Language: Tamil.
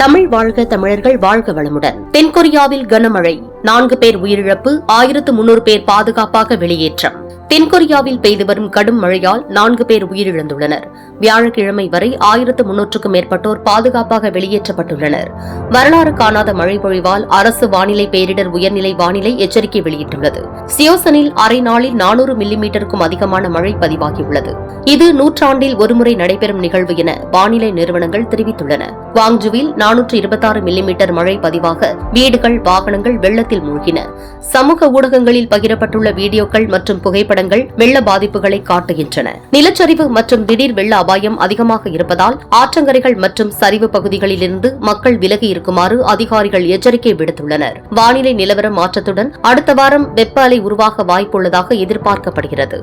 தமிழ் வாழ்க தமிழர்கள் வாழ்க வளமுடன். தென்கொரியாவில் கனமழை. நான்கு பேர் உயிரிழப்பு ஆயிரத்து முன்னூறு பேர் பாதுகாப்பாக வெளியேற்றம். தென்கொரியாவில் பெய்து வரும் கடும் மழையால் நான்கு பேர் உயிரிழந்துள்ளனர். வியாழக்கிழமை வரை ஆயிரத்து முன்னூற்றுக்கும் மேற்பட்டோர் பாதுகாப்பாக வெளியேற்றப்பட்டுள்ளனர். வரலாறு காணாத மழை பொழிவால் அரசு வானிலை பேரிடர் உயர்நிலை வானிலை எச்சரிக்கை வெளியிட்டுள்ளது. சியோசனில் அரை நாளில் நானூறு மில்லிமீட்டருக்கும் அதிகமான மழை பதிவாகியுள்ளது. இது நூற்றாண்டில் ஒருமுறை நடைபெறும் நிகழ்வு என வானிலை நிறுவனங்கள் தெரிவித்துள்ளன. வாங்ஜுவில் நானூற்று இருபத்தாறு மில்லிமீட்டர் மழை பதிவாக வீடுகள் வாகனங்கள் வெள்ளத்தில் மூழ்கின. சமூக ஊடகங்களில் பகிரப்பட்டுள்ள வீடியோக்கள் மற்றும் புகைப்பட புகைப்படங்கள் வெள்ள பாதிப்புகளை காட்டுகின்றன. நிலச்சரிவு மற்றும் திடீர் வெள்ள அபாயம் அதிகமாக இருப்பதால் ஆற்றங்கரைகள் மற்றும் சரிவு பகுதிகளிலிருந்து மக்கள் விலகி இருக்குமாறு அதிகாரிகள் எச்சரிக்கை விடுத்துள்ளனர். வானிலை நிலவர மாற்றத்துடன் அடுத்த வாரம் வெப்ப அலை உருவாக வாய்ப்புள்ளதாக எதிர்பார்க்கப்படுகிறது.